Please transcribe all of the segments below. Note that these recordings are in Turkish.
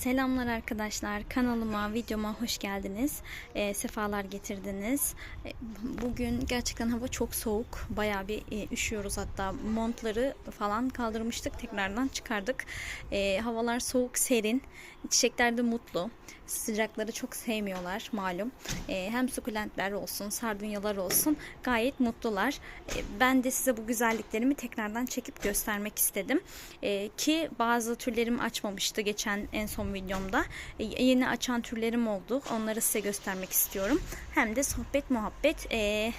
Selamlar arkadaşlar. Kanalıma, videoma hoş geldiniz. Ee, sefalar getirdiniz. Ee, bugün gerçekten hava çok soğuk. Bayağı bir e, üşüyoruz hatta. Montları falan kaldırmıştık. Tekrardan çıkardık. Ee, havalar soğuk, serin. Çiçekler de mutlu. Sıcakları çok sevmiyorlar malum. Ee, hem sukulentler olsun, sardunyalar olsun gayet mutlular. Ee, ben de size bu güzelliklerimi tekrardan çekip göstermek istedim. Ee, ki bazı türlerim açmamıştı geçen en son videomda. Ee, yeni açan türlerim oldu. Onları size göstermek istiyorum. Hem de sohbet muhabbet ee,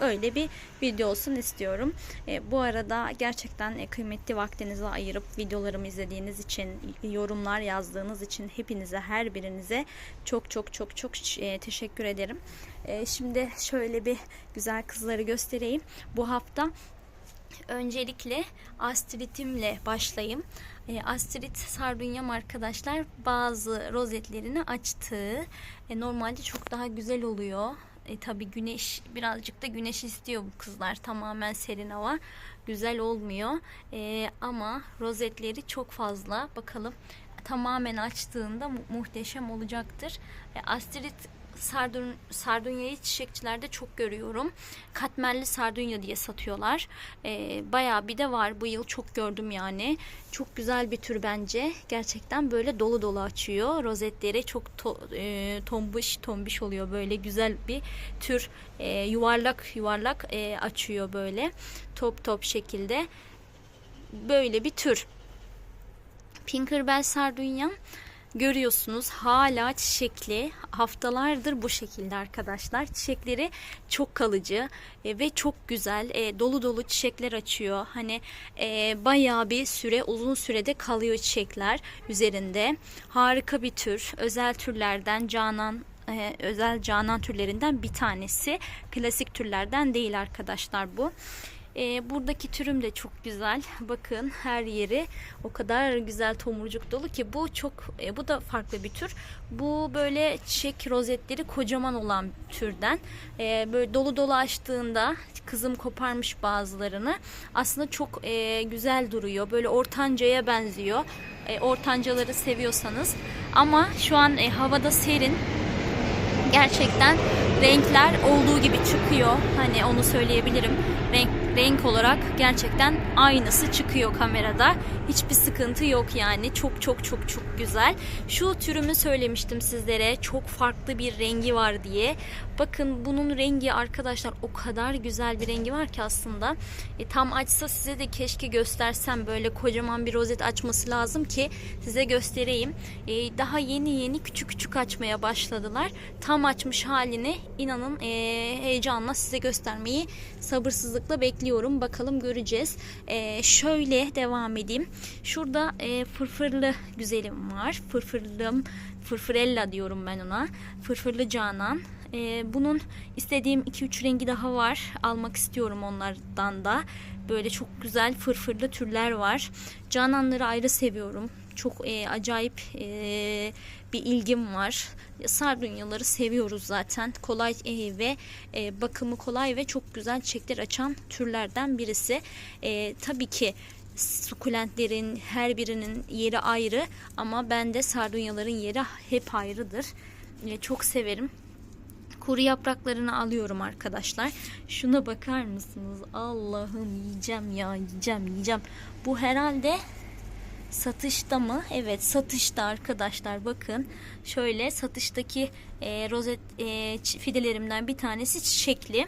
böyle bir video olsun istiyorum. E, bu arada gerçekten e, kıymetli vaktinizi ayırıp videolarımı izlediğiniz için, yorumlar yazdığınız için hepinize, her birinize çok çok çok çok e, teşekkür ederim. E, şimdi şöyle bir güzel kızları göstereyim. Bu hafta Öncelikle astritimle başlayayım. E, astrit sardunyam arkadaşlar bazı rozetlerini açtı. E, normalde çok daha güzel oluyor. E, tabii güneş birazcık da güneş istiyor bu kızlar. Tamamen serin hava. Güzel olmuyor. E, ama rozetleri çok fazla. Bakalım tamamen açtığında mu- muhteşem olacaktır. E, astrit sardun, sardunyayı çiçekçilerde çok görüyorum. Katmerli sardunya diye satıyorlar. Ee, bayağı bir de var. Bu yıl çok gördüm yani. Çok güzel bir tür bence. Gerçekten böyle dolu dolu açıyor. Rozetleri çok to- e, tombiş tombiş oluyor. Böyle güzel bir tür. E, yuvarlak yuvarlak e, açıyor böyle. Top top şekilde. Böyle bir tür. Pinkerbell sardunya görüyorsunuz hala çiçekli. Haftalardır bu şekilde arkadaşlar. Çiçekleri çok kalıcı e, ve çok güzel. E, dolu dolu çiçekler açıyor. Hani e, bayağı bir süre uzun sürede kalıyor çiçekler üzerinde. Harika bir tür. Özel türlerden canan e, özel canan türlerinden bir tanesi. Klasik türlerden değil arkadaşlar bu e, buradaki türüm de çok güzel. Bakın her yeri o kadar güzel tomurcuk dolu ki bu çok e, bu da farklı bir tür. Bu böyle çiçek rozetleri kocaman olan türden. E, böyle dolu dolu açtığında kızım koparmış bazılarını. Aslında çok e, güzel duruyor. Böyle ortancaya benziyor. E, ortancaları seviyorsanız. Ama şu an e, havada serin gerçekten renkler olduğu gibi çıkıyor. Hani onu söyleyebilirim. Renk renk olarak gerçekten aynısı çıkıyor kamerada. Hiçbir sıkıntı yok yani. Çok çok çok çok güzel. Şu türümü söylemiştim sizlere. Çok farklı bir rengi var diye. Bakın bunun rengi arkadaşlar o kadar güzel bir rengi var ki aslında. E, tam açsa size de keşke göstersem böyle kocaman bir rozet açması lazım ki size göstereyim. E, daha yeni yeni küçük küçük açmaya başladılar. Tam açmış halini inanın e, heyecanla size göstermeyi sabırsızlıkla bekliyorum. Bakalım göreceğiz. E, şöyle devam edeyim. Şurada e, fırfırlı güzelim var. Fırfırlım, fırfırella diyorum ben ona. Fırfırlı Canan. E, bunun istediğim 2-3 rengi daha var. Almak istiyorum onlardan da. Böyle çok güzel fırfırlı türler var. Cananları ayrı seviyorum. Çok e, acayip e, bir ilgim var. Sardunyaları seviyoruz zaten. Kolay e, ve e, bakımı kolay ve çok güzel çiçekler açan türlerden birisi. E, tabii ki sukulentlerin her birinin yeri ayrı ama bende sardunyaların yeri hep ayrıdır. E, çok severim. Kuru yapraklarını alıyorum arkadaşlar. Şuna bakar mısınız? Allah'ım yiyeceğim ya yiyeceğim yiyeceğim. Bu herhalde satışta mı? Evet satışta arkadaşlar bakın. Şöyle satıştaki e, rozet e, fidelerimden bir tanesi çiçekli.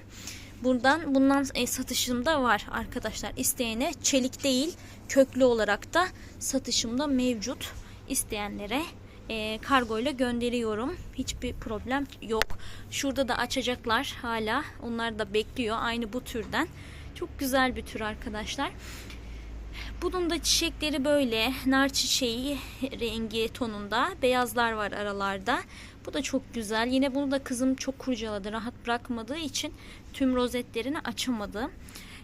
Buradan bundan e, satışımda var arkadaşlar. İsteyene çelik değil köklü olarak da satışımda mevcut. İsteyenlere e, kargo ile gönderiyorum. Hiçbir problem yok. Şurada da açacaklar hala. Onlar da bekliyor. Aynı bu türden. Çok güzel bir tür arkadaşlar. Bunun da çiçekleri böyle nar çiçeği rengi tonunda beyazlar var aralarda. Bu da çok güzel. Yine bunu da kızım çok kurcaladı. Rahat bırakmadığı için tüm rozetlerini açamadı.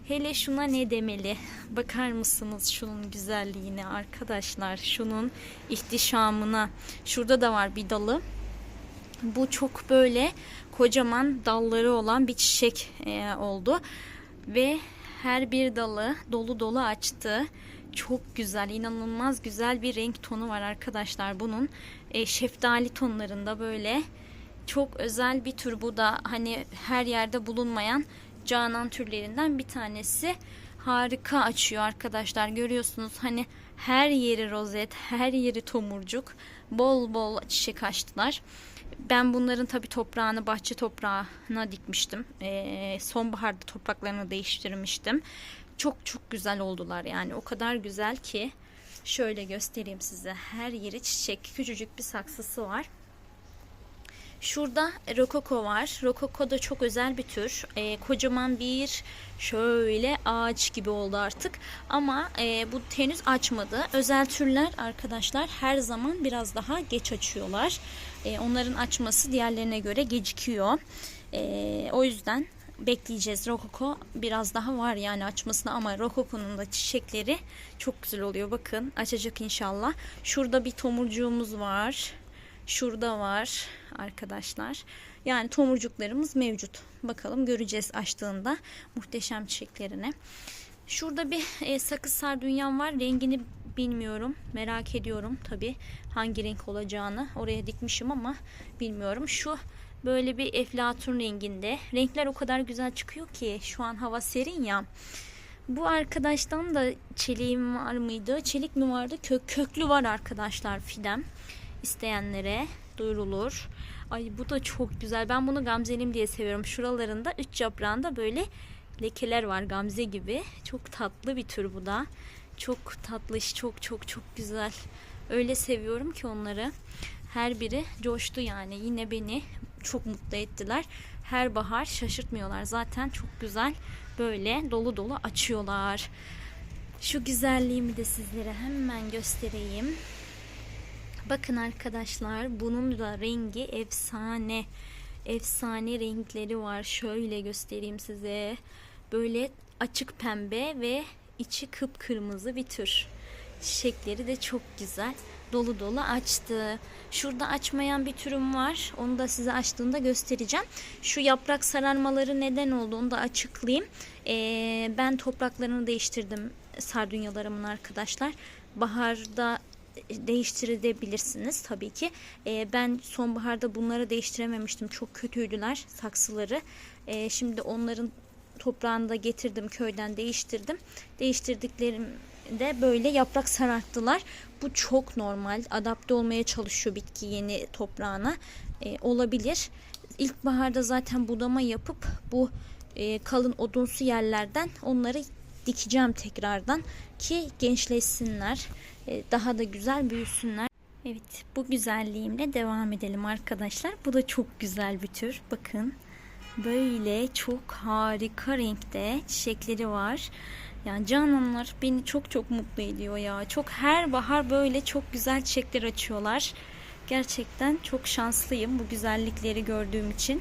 Hele şuna ne demeli? Bakar mısınız şunun güzelliğine arkadaşlar? Şunun ihtişamına. Şurada da var bir dalı. Bu çok böyle kocaman dalları olan bir çiçek e, oldu. Ve her bir dalı dolu dolu açtı. Çok güzel, inanılmaz güzel bir renk tonu var arkadaşlar bunun. E, şeftali tonlarında böyle çok özel bir tür bu da hani her yerde bulunmayan canan türlerinden bir tanesi. Harika açıyor arkadaşlar. Görüyorsunuz hani her yeri rozet, her yeri tomurcuk. Bol bol çiçek açtılar. Ben bunların tabi toprağını bahçe toprağına dikmiştim. Ee, sonbaharda topraklarını değiştirmiştim. Çok çok güzel oldular yani o kadar güzel ki şöyle göstereyim size. Her yeri çiçek küçücük bir saksısı var. Şurada rokoko var. Rokoko da çok özel bir tür. E, kocaman bir şöyle ağaç gibi oldu artık. Ama e, bu henüz açmadı. Özel türler arkadaşlar her zaman biraz daha geç açıyorlar. E, onların açması diğerlerine göre gecikiyor. E, o yüzden bekleyeceğiz. Rokoko biraz daha var yani açmasına ama rokokonun da çiçekleri çok güzel oluyor. Bakın açacak inşallah. Şurada bir tomurcuğumuz var. Şurada var arkadaşlar. Yani tomurcuklarımız mevcut. Bakalım göreceğiz açtığında muhteşem çiçeklerini. Şurada bir e, sakız sardunyam var. Rengini bilmiyorum. Merak ediyorum tabi hangi renk olacağını. Oraya dikmişim ama bilmiyorum. Şu böyle bir eflatun renginde. Renkler o kadar güzel çıkıyor ki şu an hava serin ya. Bu arkadaştan da çeliğim var mıydı? Çelik mi vardı? Kök, köklü var arkadaşlar fidem isteyenlere duyurulur. Ay bu da çok güzel. Ben bunu gamzelim diye seviyorum. Şuralarında üç yaprağında böyle lekeler var gamze gibi. Çok tatlı bir tür bu da. Çok tatlış, çok çok çok güzel. Öyle seviyorum ki onları. Her biri coştu yani. Yine beni çok mutlu ettiler. Her bahar şaşırtmıyorlar. Zaten çok güzel böyle dolu dolu açıyorlar. Şu güzelliğimi de sizlere hemen göstereyim. Bakın arkadaşlar bunun da rengi efsane. Efsane renkleri var. Şöyle göstereyim size. Böyle açık pembe ve içi kıpkırmızı bir tür. Çiçekleri de çok güzel. Dolu dolu açtı. Şurada açmayan bir türüm var. Onu da size açtığında göstereceğim. Şu yaprak sararmaları neden oldu onu da açıklayayım. Ee, ben topraklarını değiştirdim sardunyalarımın arkadaşlar. Baharda değiştirebilirsiniz tabii ki. E, ben sonbaharda bunları değiştirememiştim. Çok kötüydüler saksıları. E, şimdi onların toprağını da getirdim köyden değiştirdim. Değiştirdiklerimde böyle yaprak sararttılar. Bu çok normal. Adapte olmaya çalışıyor bitki yeni toprağına. E, olabilir. İlkbaharda zaten budama yapıp bu e, kalın odunsu yerlerden onları dikeceğim tekrardan ki gençleşsinler. E, daha da güzel büyüsünler. Evet bu güzelliğimle devam edelim arkadaşlar. Bu da çok güzel bir tür. Bakın böyle çok harika renkte çiçekleri var. Yani cananlar beni çok çok mutlu ediyor ya. Çok her bahar böyle çok güzel çiçekler açıyorlar. Gerçekten çok şanslıyım bu güzellikleri gördüğüm için.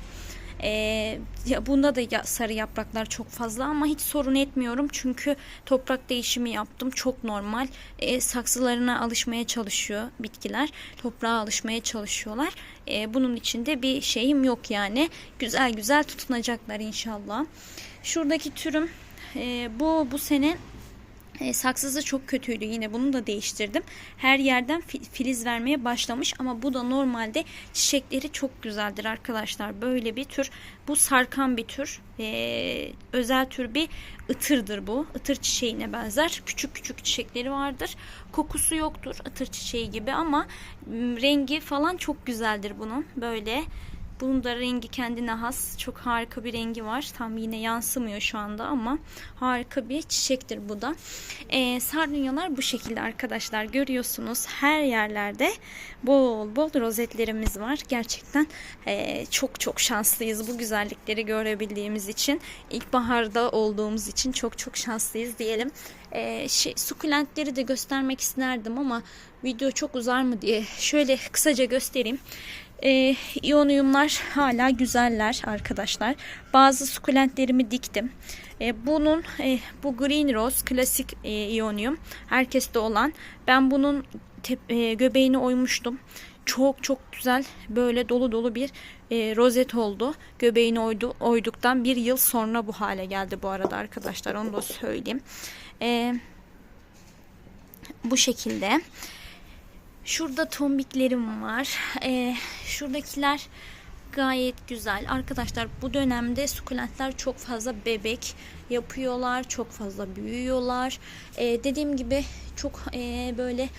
Ee, ya bunda da ya, sarı yapraklar çok fazla ama hiç sorun etmiyorum. Çünkü toprak değişimi yaptım. Çok normal. Ee, saksılarına alışmaya çalışıyor bitkiler. Toprağa alışmaya çalışıyorlar. Ee, bunun içinde bir şeyim yok yani. Güzel güzel tutunacaklar inşallah. Şuradaki türüm e, bu bu sene e, saksısı çok kötüydü yine bunu da değiştirdim. Her yerden filiz vermeye başlamış ama bu da normalde çiçekleri çok güzeldir arkadaşlar. Böyle bir tür bu sarkan bir tür e, özel tür bir ıtırdır bu. Itır çiçeğine benzer küçük küçük çiçekleri vardır. Kokusu yoktur ıtır çiçeği gibi ama rengi falan çok güzeldir bunun. Böyle bunun da rengi kendine has. Çok harika bir rengi var. Tam yine yansımıyor şu anda ama harika bir çiçektir bu da. Ee, sardunyalar bu şekilde arkadaşlar. Görüyorsunuz her yerlerde bol bol rozetlerimiz var. Gerçekten e, çok çok şanslıyız bu güzellikleri görebildiğimiz için. İlkbaharda olduğumuz için çok çok şanslıyız diyelim. Ee, şey, sukulentleri de göstermek isterdim ama video çok uzar mı diye şöyle kısaca göstereyim. E, iyoniyumlar hala güzeller arkadaşlar. Bazı sukulentlerimi diktim. E, bunun e, bu Green Rose klasik e, iyoniyum. Herkeste olan. Ben bunun e, göbeğini oymuştum. Çok çok güzel böyle dolu dolu bir e, rozet oldu. Göbeğini oydu, oyduktan bir yıl sonra bu hale geldi bu arada arkadaşlar. Onu da söyleyeyim. Eee Bu şekilde. Şurada tombiklerim var. Ee, şuradakiler gayet güzel. Arkadaşlar bu dönemde sukulentler çok fazla bebek yapıyorlar. Çok fazla büyüyorlar. Ee, dediğim gibi çok e, böyle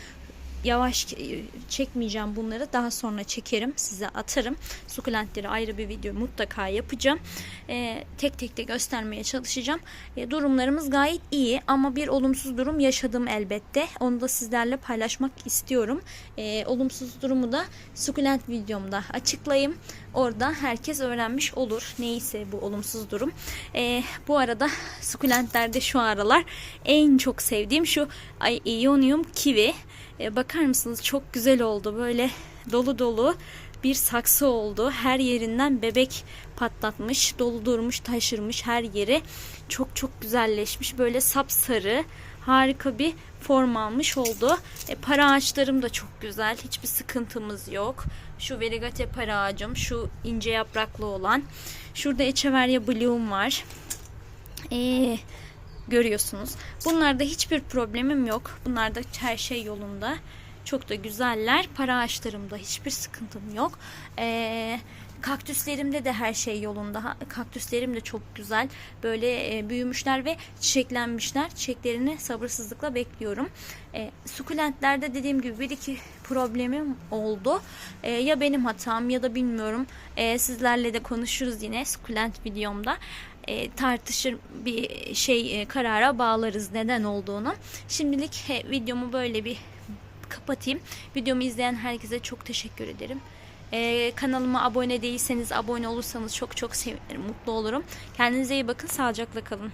yavaş e, çekmeyeceğim bunları. Daha sonra çekerim. Size atarım. Sukulentleri ayrı bir video mutlaka yapacağım. Ee, tek tek de göstermeye çalışacağım. E, durumlarımız gayet iyi ama bir olumsuz durum yaşadım elbette. Onu da sizlerle paylaşmak istiyorum. E, olumsuz durumu da sukulent videomda açıklayayım. Orada herkes öğrenmiş olur. Neyse bu olumsuz durum. E, bu arada sukulentlerde şu aralar en çok sevdiğim şu Ionium Kiwi. E, bakar mısınız çok güzel oldu. Böyle dolu dolu bir saksı oldu. Her yerinden bebek patlatmış, doldurmuş, taşırmış her yeri. Çok çok güzelleşmiş. Böyle sapsarı, harika bir form almış oldu. E, para ağaçlarım da çok güzel. Hiçbir sıkıntımız yok. Şu verigate para ağacım, şu ince yapraklı olan. Şurada Echeveria Bloom var. Eee görüyorsunuz. Bunlarda hiçbir problemim yok. Bunlarda her şey yolunda. Çok da güzeller. Para ağaçlarımda hiçbir sıkıntım yok. Ee, kaktüslerimde de her şey yolunda. Kaktüslerim de çok güzel. Böyle e, büyümüşler ve çiçeklenmişler. Çiçeklerini sabırsızlıkla bekliyorum. E, sukulentlerde dediğim gibi bir iki problemim oldu. E, ya benim hatam ya da bilmiyorum. E, sizlerle de konuşuruz yine sukulent videomda e, tartışır bir şey e, karara bağlarız neden olduğunu. Şimdilik he, videomu böyle bir kapatayım. Videomu izleyen herkese çok teşekkür ederim. E, kanalıma abone değilseniz abone olursanız çok çok sevinirim, mutlu olurum. Kendinize iyi bakın, sağlıcakla kalın.